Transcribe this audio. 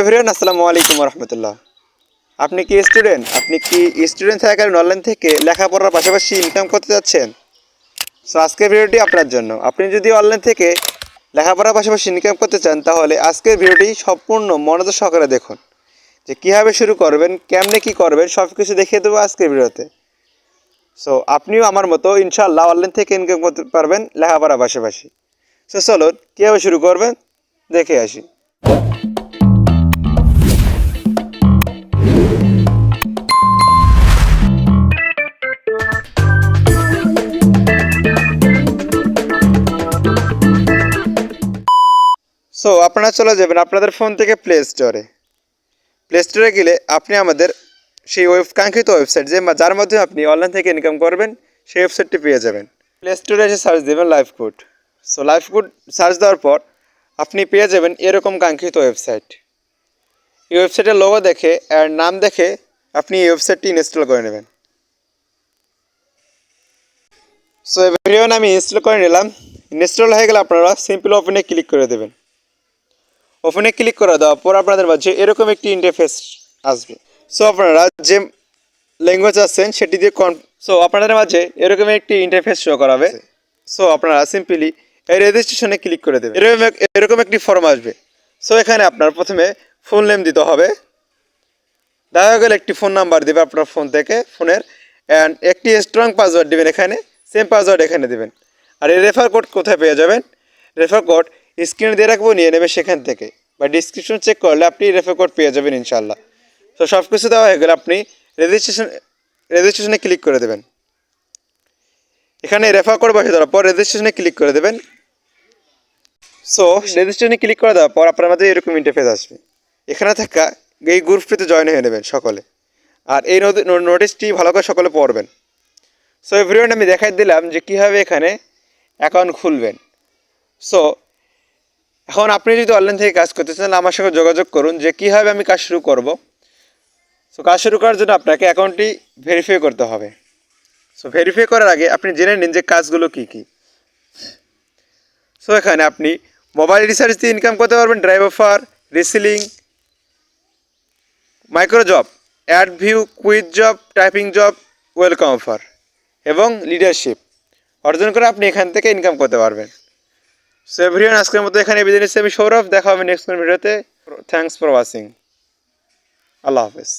Everyone আসসালামু আলাইকুম রহমতুল্লাহ আপনি কি স্টুডেন্ট আপনি কি স্টুডেন্ট থাকাকালীন অনলাইন থেকে লেখাপড়ার পাশাপাশি ইনকাম করতে যাচ্ছেন সো আজকের ভিডিওটি আপনার জন্য। আপনি যদি অনলাইন থেকে লেখাপড়ার পাশাপাশি ইনকাম করতে চান, তাহলে আজকের ভিডিওটি সম্পূর্ণ মনোযোগ সহকারে দেখুন। যে কীভাবে শুরু করবেন, কেমনে কী করবেন সব কিছু দেখিয়ে দেবো আজকের ভিডিওতে সো আপনিও আমার মতো ইনশাআল্লাহ অনলাইন থেকে ইনকাম করতে পারবেন লেখাপড়ার পাশাপাশি। সো চলুন, কীভাবে শুরু করবেন, দেখে আসি। সো আপনারা চলে যাবেন আপনাদের ফোন থেকে প্লে স্টোরে প্লে স্টোরে গেলে আপনি আমাদের সেই ওয়েব কাঙ্ক্ষিত ওয়েবসাইট যে যার মাধ্যমে আপনি অনলাইন থেকে ইনকাম করবেন, সেই ওয়েবসাইটটি পেয়ে যাবেন। প্লে স্টোরে এসে সার্চ দেবেন life good so life good search দেওয়ার পর আপনি পেয়ে যাবেন এরকম কাঙ্ক্ষিত ওয়েবসাইট এই ওয়েবসাইটের লোগো দেখে আর নাম দেখে আপনি এই ওয়েবসাইটটি ইনস্টল করে নেবেন। সো এভরিওয়ান আমি ইনস্টল করে নিলাম। ইনস্টল হয়ে গেলে আপনারা সিম্পল ওপেনে ক্লিক করে দেবেন। ওপেনে ক্লিক করে দেওয়ার পর আপনাদের মাঝে এরকম একটি ইন্টারফেস আসবে। সো আপনারা যে ল্যাঙ্গুয়েজ আছেন সেটি দিয়ে কন সো আপনাদের মাঝে এরকম একটি ইন্টারফেস শো করাবে। সো আপনারা সিম্পলি এই রেজিস্ট্রেশনে ক্লিক করে দেবেন। এরকম এরকম একটি ফর্ম আসবে। সো এখানে আপনার প্রথমে ফুল নেম দিতে হবে। দেখা গেলে একটি ফোন নাম্বার দেবে আপনার ফোন থেকে ফোনের অ্যান্ড একটি স্ট্রং পাসওয়ার্ড দেবেন এখানে সেম পাসওয়ার্ড এখানে দেবেন। আর এই রেফার কোড কোথায় পেয়ে যাবেন? রেফার কোড স্ক্রিনে দিয়ে রাখব, নিয়ে নেবে সেখান থেকে। বা ডিসক্রিপশন চেক করলে আপনি রেফার কোড পেয়ে যাবেন ইনশাল্লাহ তো সব কিছু দেওয়া হয়ে গেলে আপনি রেজিস্ট্রেশন রেজিস্ট্রেশনে ক্লিক করে দেবেন। এখানে রেফার কোড বসে দেওয়ার পর রেজিস্ট্রেশনে ক্লিক করে দেবেন। সো রেজিস্ট্রেশনে ক্লিক করে দেওয়ার পর আপনার মধ্যে এরকম ইন্টারফেস আসবে। এখানে থাকা এই গ্রুপটিতে জয়েন হয়ে নেবেন সকলে। আর এই নোটিশটি ভালো করে সকলে পড়বেন। সো এভরিওয়ান আমি দেখাই দিলাম যে কীভাবে এখানে অ্যাকাউন্ট খুলবেন। সো এখন আপনি যদি অনলাইন থেকে কাজ করতে চান, আমার সঙ্গে যোগাযোগ করুন যে কীভাবে আমি কাজ শুরু করব। সো কাজ শুরু করার জন্য আপনাকে অ্যাকাউন্টটি ভেরিফাই করতে হবে। সো ভেরিফাই করার আগে আপনি জেনে নিন যে কাজগুলো কী কী। সো এখানে আপনি মোবাইল রিচার্জ দিয়ে ইনকাম করতে পারবেন drive offer reselling micro job ad view quiz job typing job welcome offer এবং লিডারশিপ অর্জন করে আপনি এখান থেকে ইনকাম করতে পারবেন। সো এভরিওয়ান আজকের মতো এখানে বিদায় নিচ্ছি আমি সৌরভ। দেখা হবে নেক্সট ভিডিওতে। থ্যাংকস ফর ওয়াচিং আল্লাহ হাফেজ।